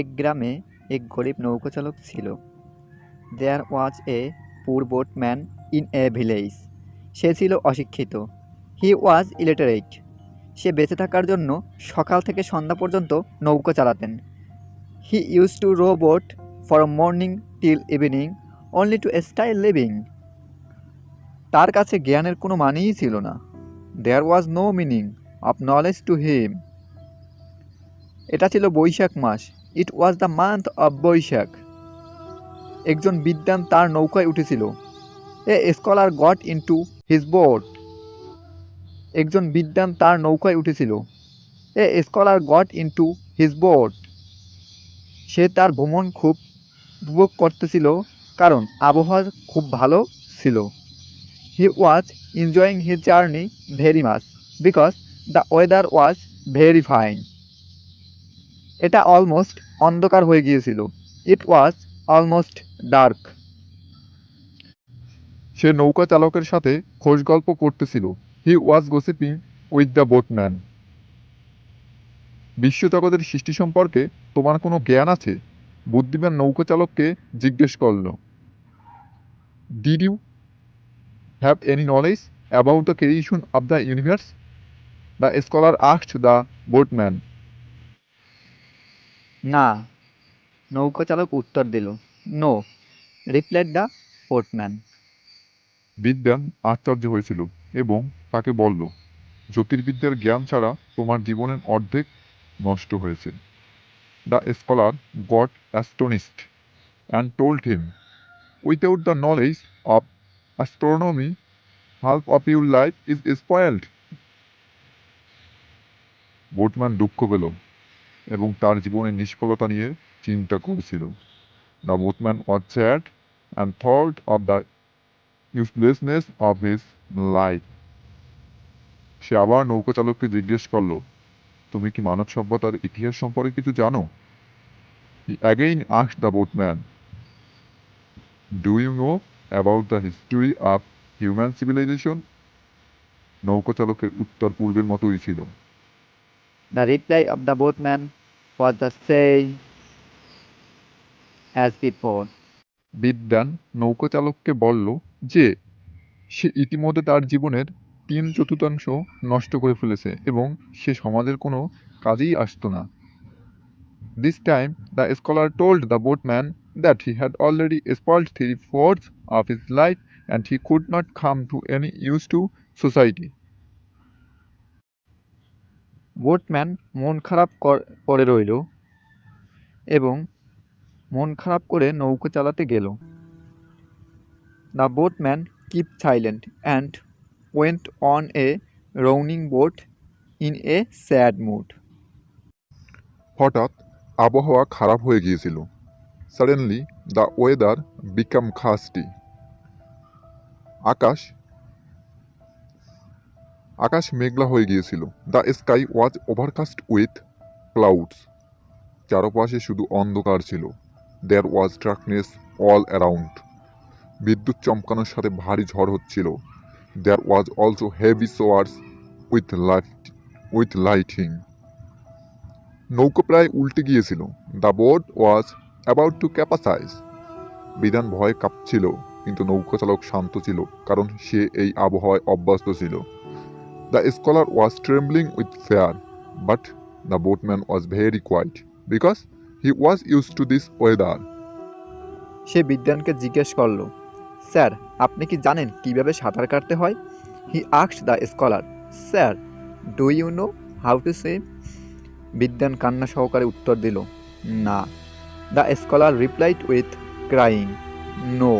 এক গ্রামে এক গরিব নৌকাচালক ছিল। There was a poor boatman in a village সে ছিল অশিক্ষিত। হি ওয়াজ ইলিটারেট সে বেঁচে থাকার জন্য সকাল থেকে সন্ধ্যা পর্যন্ত নৌকা চালাতেন। He use to row boat for morning till evening only to style living তার কাছে জ্ঞানের কোনো মানেই ছিল না। There was no meaning of knowledge to him এটা ছিল বৈশাখ মাস। It was the month of Baishakh একজন বিদ্যান তার নৌকায় উঠেছিল। A scholar got into his boat একজন বিদ্যান তার নৌকায় উঠেছিল। A scholar got into his boat সে তার ভ্রমণ খুব উপভোগ করতেছিল, কারণ আবহাওয়া খুব ভালো ছিল। He was enjoying his journey very much because the weather was very fine এটা অলমোস্ট অন্ধকার হয়ে গিয়েছিল। ইট ওয়াজ অলমোস্ট ডার্ক সে নৌকা চালকের সাথে খোশ গল্প করতেছিল। He was gossiping with the boatman বিশ্বজগতের সৃষ্টি সম্পর্কে তোমার কোনো জ্ঞান আছে? বুদ্ধিমান নৌকা চালককে জিজ্ঞেস করল। Did you have any knowledge about the creation of the universe the scholar asked the boatman না, নৌকা চালক উত্তর দিল, নো রিপ্লাইড দ্য পোর্টম্যান বিজ্ঞান আশ্চর্য হয়েছিল এবং তাকে বলল, জ্যোতির্বিদ্যার জ্ঞান ছাড়া তোমার জীবনের অর্ধেক নষ্ট হয়েছে। The scholar got astonished and told him without the knowledge of astronomy half of your life is spoiled boatman দুঃখ পেল এবং তার জীবনের নিষ্ফলতা নিয়ে চিন্তা করেছিল। The boatman was sad and thought of the uselessness of his life সে আবার নৌকা চালককে জিজ্ঞেস করল, তুমি কি মানব সভ্যতার ইতিহাস সম্পর্কে কিছু জানো? Again us the boatman do you know about the history of human civilization নৌকা চালকের উত্তর পূর্বের মতোই ছিল। The reply of the boatman was the same as before বিদ্যান নৌকা চালককে বলল যে, সে ইতিমধ্যে তার জীবনের তিন চতুর্থাংশ নষ্ট করে ফেলেছে এবং সে সমাজের কোনো কাজেই আসতো না। This time the scholar told the boatman that he had already spoiled three fourths of his life and he could not come to any use to society boatman মন খারাপ কর- রইল এবং মন খারাপ করে নৌকো চালাতে গেল। The boatman keep silent and went on a rowing boat in a sad mood. হঠাৎ আবহাওয়া খারাপ হয়ে গিয়েছিল। Suddenly the weather became gusty. আকাশ আকাশ মেঘলা হয়ে গিয়েছিল। The sky was overcast with clouds চারপাশে শুধু অন্ধকার ছিল। There was darkness all around বিদ্যুৎ চমকানোর সাথে ভারী ঝড় হচ্ছিল। There was also heavy showers with light with lighting নৌকো প্রায় উল্টে গিয়েছিল। The board was about to capsize Bidhan ভয়ে কাঁপছিল, কিন্তু নৌকা চালক শান্ত ছিল, কারণ সে এই আবহাওয়ায় অভ্যস্ত ছিল। The scholar was trembling with fear but the boatman was very quiet because he was use to this weather সে বিদ্যানকে জিজ্ঞেস করল, স্যার, আপনি কি জানেন কীভাবে সাঁতার কাটতে হয়? He asks the scholar sir do you know how to swim বিদ্যান কান্না সহকারে উত্তর দিল, না। The scholar replied with crying no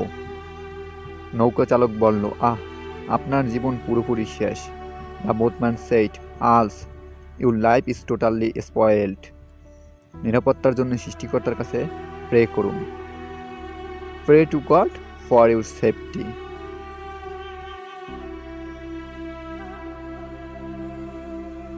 নৌকা চালক বলল, আহ, আপনার জীবন পুরোপুরি শেষ। The boatman said else your life is totally spoiled নিরাপত্তার জন্য সৃষ্টিকর্তার কাছে প্রে করুন। Pray to God for your safety